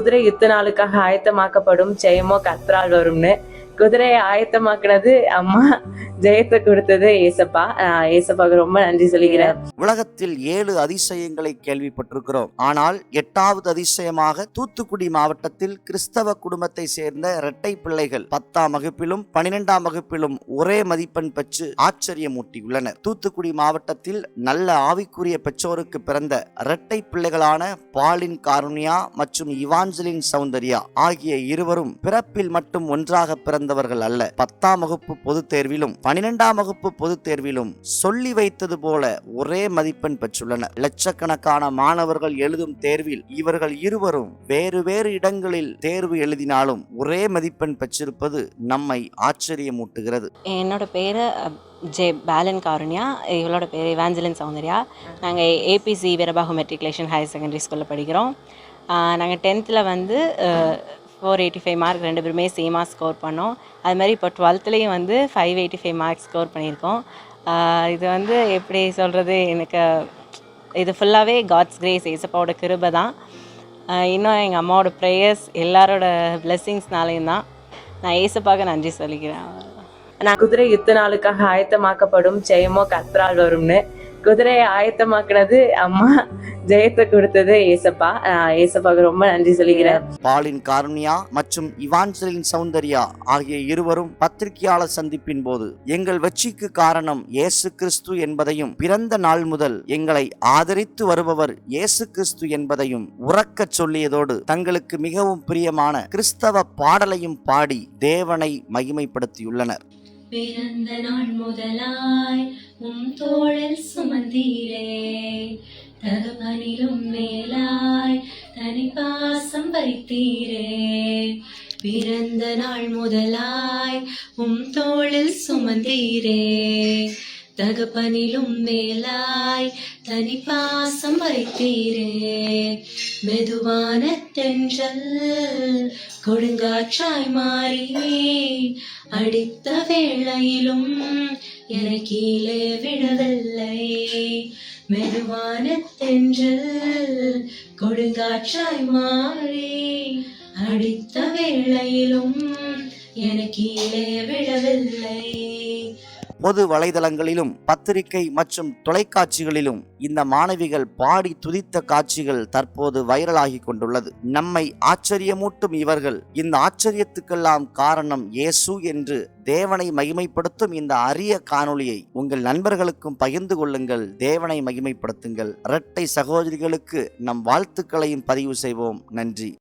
குதிரை யுத்த நாளுக்காக ஆயத்தமாக்கப்படும் ஜெயமோ கத்ரால் வரும்னு குதிரையை ஆயத்தமாக்குனது அம்மா ஜெயத்தை கொடுத்தது ஏசப்பா. ஏசப்பாவுக்கு ரொம்ப நன்றி சொல்லிக்கிறேன். உலகத்தில் ஏழு அதிசயங்களை கேள்விப்பட்டிருக்கிறோம். ஆனால் எட்டாவது அதிசயமாக தூத்துக்குடி மாவட்டத்தில் கிறிஸ்தவ குடும்பத்தை சேர்ந்த இரட்டை பிள்ளைகள் பத்தாம் வகுப்பிலும் பனிரெண்டாம் வகுப்பிலும் ஒரே மதிப்பெண் பெற்று ஆச்சரியமூட்டியுள்ளனர். தூத்துக்குடி மாவட்டத்தில் நல்ல ஆவிக்குரிய பெற்றோருக்கு பிறந்த இரட்டை பிள்ளைகளான பாலின் கார்னியா மற்றும் இவாஞ்சலின் சௌந்தர்யா ஆகிய இருவரும் பிறப்பில் மட்டும் ஒன்றாக பிறந்த சேர்ந்தவர்கள் அல்ல. பத்தாம் வகுப்பு பொதுத் தேர்விலும் பனிரெண்டாம் வகுப்பு பொதுத் தேர்விலும் சொல்லி வைத்தது போல ஒரே மதிப்பெண் பெற்றுள்ளனர். லட்சக்கணக்கான மாணவர்கள் எழுதும் தேர்வில் இவர்கள் இருவரும் வேறு வேறு இடங்களில் தேர்வு எழுதினாலும் ஒரே மதிப்பெண் பெற்றிருப்பது நம்மை ஆச்சரியமூட்டுகிறது. என்னோட பேர் ஜே பேலன் காருண்யா. இவளோட பேர் இவாஞ்சலின் சௌந்தர்யா. நாங்கள் A B C Veerabahu matriculation higher secondary ஸ்கூலில் படிக்கிறோம். நாங்கள் டென்த்தில் வந்து ஃபோர் எயிட்டி ஃபைவ் மார்க் ரெண்டு பேருமே சேமாக ஸ்கோர் பண்ணோம். அது மாதிரி இப்போ டுவெல்த்துலேயும் வந்து five eighty five mark score பண்ணியிருக்கோம் இது வந்து எப்படி சொல்கிறது எனக்கு இது ஃபுல்லாகவே காட்ஸ் கிரேஸ் ஏசப்பாவோட கிருபை தான். இன்னும் எங்கள் அம்மாவோட ப்ரேயர்ஸ் எல்லாரோட பிளெஸ்ஸிங்ஸ்னாலையும் தான். நான் ஏசப்பாவுக்கு நன்றி சொல்லிக்கிறேன். நான் குதிரை யுத்த நாளுக்காக ஆயத்தமாக்கப்படும் ஜெயமோ கத்ரால் வரும்னு. குதிரையை ஆயத்தமாக்குனது அம்மா ஜெயத்தை கொடுத்தது ஏசப்பா. ஏசப்பாவுக்கு ரொம்ப நன்றி சொல்லிக்கிறேன். பாலின் கார்னியா மற்றும் இவான்சலின் சௌந்தர்யா ஆகிய இருவரும் பத்திரிகையாளர் சந்திப்பின் போது எங்கள் வெற்றிக்கு காரணம் இயேசு கிறிஸ்து என்பதையும் பிறந்த நாள் முதல் எங்களை ஆதரித்து வருபவர் இயேசு கிறிஸ்து என்பதையும் உறக்கச் சொல்லியதோடு தங்களுக்கு மிகவும் பிரியமான கிறிஸ்தவ பாடலையும் பாடி தேவனை மகிமைப்படுத்தியுள்ளனர். பிறந்த நாள் முதலாய் உம் தோழல் சுமந்தீரே. தகவனிலும் மேலாய் தனி பாசம் வைத்தீரே. பிறந்த நாள் முதலாய் உம் தோளில் சுமந்தீரே. தகப்பனிலும் மேலாய் தனி பாசம் வைத்தீரே. மெதுவான தென்றல் கொடுங்காற்றாய் மாறி அடித்த வேளையிலும் என கீழே விடவில்லை மெதுவான தென்றல் கொடுங்காற்றாய் மாறி அடித்த வேளையிலும் என கீழே விடவில்லை பொது வலைதளங்களிலும் பத்திரிகை மற்றும் தொலைக்காட்சிகளிலும் இந்த மாணவிகள் பாடி துதித்த காட்சிகள் தற்போது வைரலாகி கொண்டுள்ளது. நம்மை ஆச்சரியமூட்டும் இவர்கள் இந்த ஆச்சரியத்துக்கெல்லாம் காரணம் இயேசு என்று தேவனை மகிமைப்படுத்தும் இந்த அரிய காணொளியை உங்கள் நண்பர்களுக்கும் பகிர்ந்து கொள்ளுங்கள். தேவனை மகிமைப்படுத்துங்கள். இரட்டை சகோதரிகளுக்கு நம் வாழ்த்துக்களையும் பதிவு செய்வோம். நன்றி.